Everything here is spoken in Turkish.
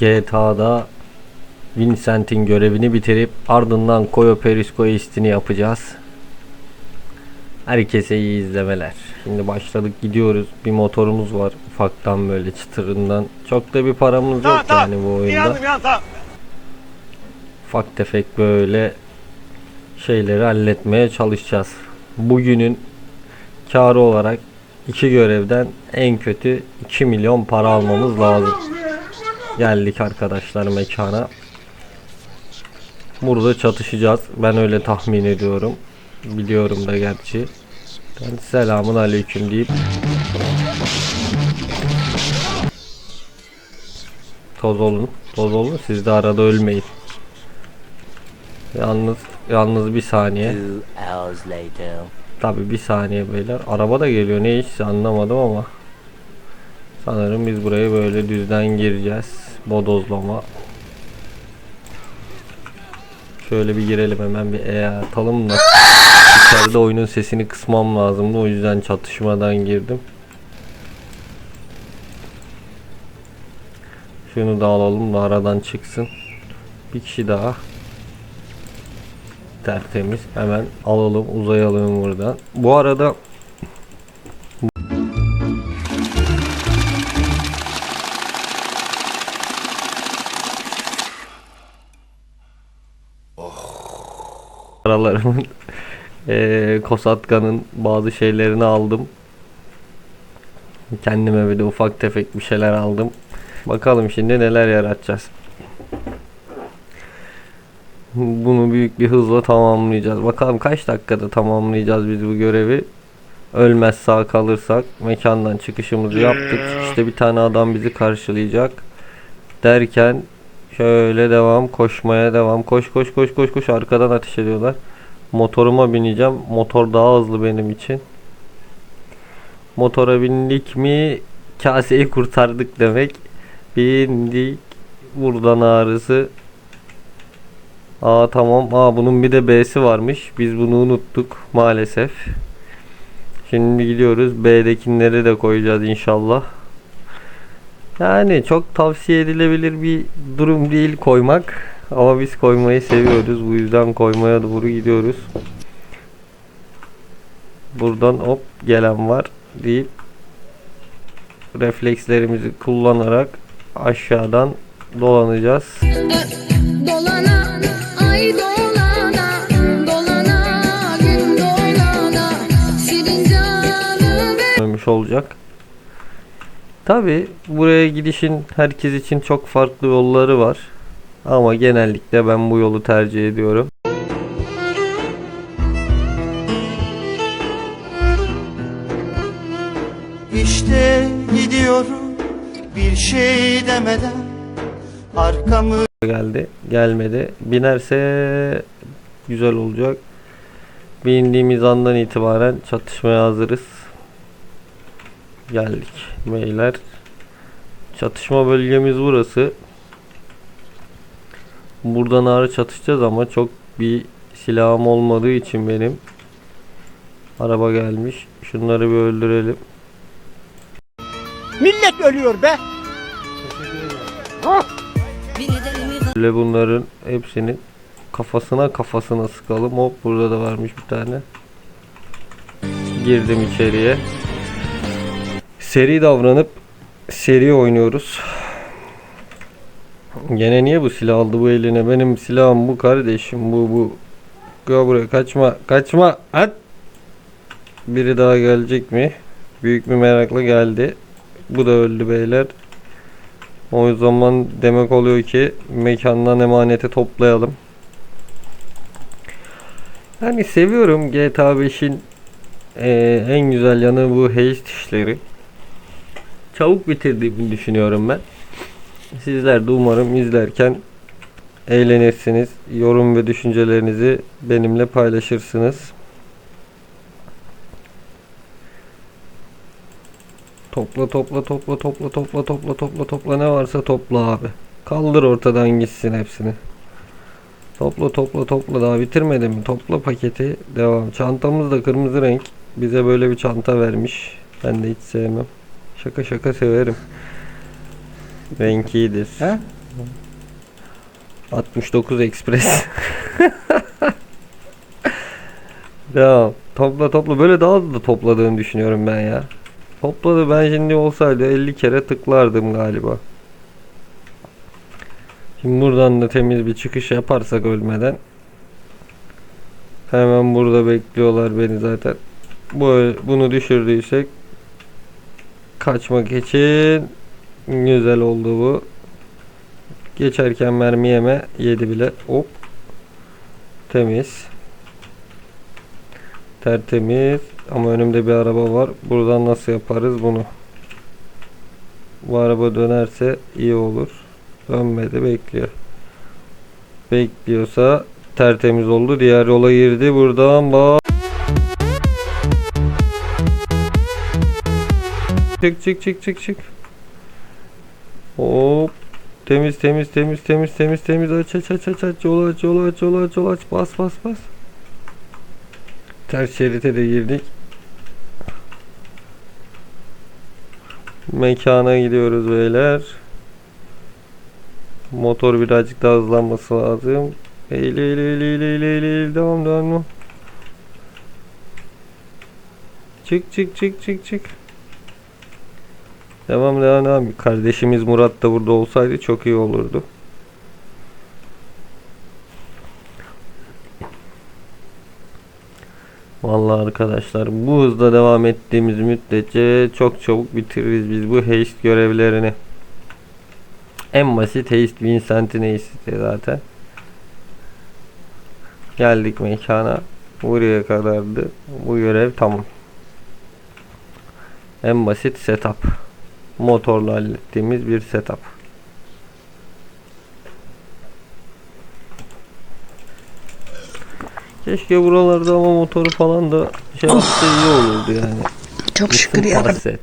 GTA'da Vincent'in görevini bitirip ardından Koyo Perisko istini yapacağız. Herkese iyi izlemeler. Şimdi başladık gidiyoruz. Bir motorumuz var ufaktan böyle çıtırından. Çok da bir paramız yok yani bu oyunda. İnandım tamam. Ufak tefek böyle şeyleri halletmeye çalışacağız. Bugünün karı olarak iki görevden en kötü 2 milyon para almamız lazım. Geldik arkadaşlar mekana. Burada çatışacağız. Ben öyle tahmin ediyorum. Biliyorum da gerçi. Ben selamun aleyküm deyip Toz olun. Toz olun. Siz de arada ölmeyin. Yalnız yalnız bir saniye. Tabi bir saniye beyler. Araba da geliyor. Ne iş anlamadım ama. Sanırım biz buraya böyle düzden gireceğiz. Bodozlama. Şöyle bir girelim hemen bir e atalım da. İçeride oyunun sesini kısmam lazımdı. O yüzden çatışmadan girdim. Şunu da alalım da aradan çıksın. Bir kişi daha. Tertemiz. Hemen alalım uzayalım buradan. Bu arada aralarımın eee Kosatkan'ın bazı şeylerini aldım. Kendime de ufak tefek bir şeyler aldım. Bakalım şimdi neler yaratacağız. Bunu büyük bir hızla tamamlayacağız. Bakalım kaç dakikada tamamlayacağız biz bu görevi. Ölmez sağ kalırsak mekandan çıkışımızı yaptık. İşte bir tane adam bizi karşılayacak. Derken şöyle devam koşmaya devam. Koş koş koş koş koş arkadan ateş ediyorlar. Motoruma bineceğim. Motor daha hızlı benim için. Motora bindik mi kaseyi kurtardık demek. Bindik. Buradan ağrısı Aa tamam. Aa bunun bir de B'si varmış. Biz bunu unuttuk maalesef. Şimdi gidiyoruz. B'dekileri de koyacağız inşallah. Yani çok tavsiye edilebilir bir durum değil koymak. Ama biz koymayı seviyoruz. Bu yüzden koymaya doğru gidiyoruz. Buradan hop gelen var deyip reflekslerimizi kullanarak aşağıdan dolanacağız. Dolana, ay dolana, dolana, gün dolana, olacak. Tabi buraya gidişin herkes için çok farklı yolları var. Ama genellikle ben bu yolu tercih ediyorum. İşte gidiyorum bir şey demeden arkamı Geldi, gelmedi. Binerse güzel olacak. Bindiğimiz andan itibaren çatışmaya hazırız. Geldik beyler. Çatışma bölgemiz burası. Buradan ağrı çatışacağız ama çok bir silahım olmadığı için benim. Araba gelmiş. Şunları bir öldürelim. Millet ölüyor be. Böyle bunların hepsini kafasına kafasına sıkalım. Hop burada da varmış bir tane. Girdim içeriye. Seri davranıp seri oynuyoruz. Gene niye bu silah aldı bu eline? Benim silahım bu kardeşim. Bu bu. Gel buraya kaçma. Kaçma. At. Biri daha gelecek mi? Büyük bir merakla geldi. Bu da öldü beyler. O zaman demek oluyor ki mekandan emaneti toplayalım. Yani seviyorum GTA 5'in eee, en güzel yanı bu haste işleri. Çabuk bitirdiğimi düşünüyorum ben. Sizler de umarım izlerken eğlenirsiniz. Yorum ve düşüncelerinizi benimle paylaşırsınız. Topla topla topla topla topla topla topla topla ne varsa topla abi. Kaldır ortadan gitsin hepsini. Topla topla topla daha bitirmedim mi? Topla paketi devam. Çantamız da kırmızı renk. Bize böyle bir çanta vermiş. Ben de hiç sevmem. Şaka şaka severim. Renk iyidir. He? 69 Express. Devam. Topla topla. Böyle daha hızlı topladığını düşünüyorum ben ya. Topladı ben şimdi olsaydı 50 kere tıklardım galiba. Şimdi buradan da temiz bir çıkış yaparsak ölmeden. Hemen burada bekliyorlar beni zaten. Bu bunu düşürdüysek kaçmak için güzel oldu bu. Geçerken mermi yeme yedi bile. Hop. Temiz. Tertemiz. Ama önümde bir araba var. Buradan nasıl yaparız bunu? Bu araba dönerse iyi olur. Dönmedi bekliyor. Bekliyorsa tertemiz oldu. Diğer yola girdi. Buradan bak. Çık çık çık çık çık. Hop. Temiz temiz temiz temiz temiz temiz aç aç aç aç aç yolu aç yolu aç yolu aç yolu aç bas bas bas. Ters şerite de girdik. Mekana gidiyoruz beyler. Motor birazcık daha hızlanması lazım. Eğil eğil eğil eğil eğil eğil eğil devam devam. Çık çık çık çık çık. Devam devam devam. Kardeşimiz Murat da burada olsaydı çok iyi olurdu. Vallahi arkadaşlar bu hızla devam ettiğimiz müddetçe çok çabuk bitiririz biz bu haste görevlerini. En basit haste Vincent'in haste'i zaten. Geldik mekana. Buraya kadardı. Bu görev tamam. En basit setup. Motorla hallettiğimiz bir setup. Keşke buralarda ama motoru falan da şey yapsa iyi olurdu yani. Çok şükür ya. kaset.